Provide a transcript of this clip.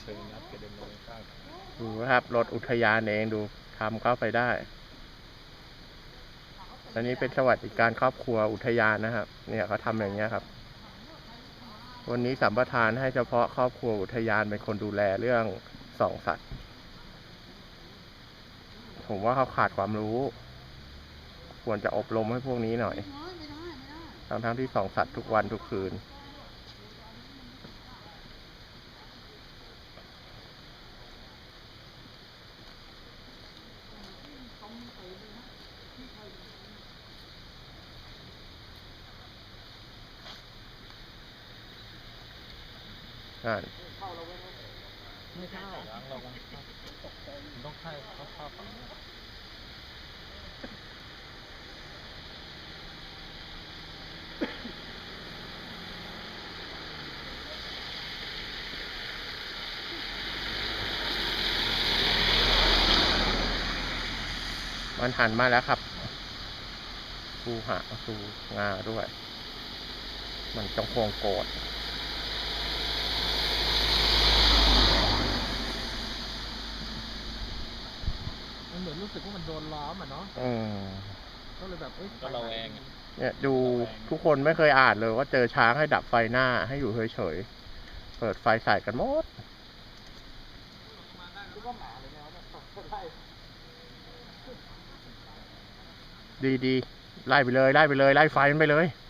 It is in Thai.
เชิญนัดกระเด็นเลยข้างดูนะครับรถอุทยานเองดูทำเข้าไปได้อันนี้เป็นสวัสดิการครอบครัวอุทยานนะครับ เนี่ยเขาทำอย่างเงี้ยครับ วันนี้สัมปทานให้เฉพาะครอบครัวอุทยานเป็นคนดูแลเรื่องสองสัตว์ ผมว่าเขาขาดความรู้ ควรจะอบรมให้พวกนี้หน่อยทั้งทั้งที่สองสัตว์ทุกวันทุกคืน อ่าไม่ใช่ล้างเราต้องให้เขาเข้าฝั่งนี้มันหันมาแล้วครับฟูหะฟูงาด้วย มันจงโคงโกร มันเหมือนรู้สึกว่ามันโดนล้อมอะเนาะอืมก็เลยแบบเอ้ยก็ระแวงอะ เนี่ยดูทุกคนไม่เคยอ่านเลยว่าเจอช้างให้ดับไฟหน้าให้อยู่เฉยๆ เปิดไฟใส่กันหมดดีดีๆ ไล่ไปเลย ไล่ไปเลย ไล่ไฟมันไปเลยเ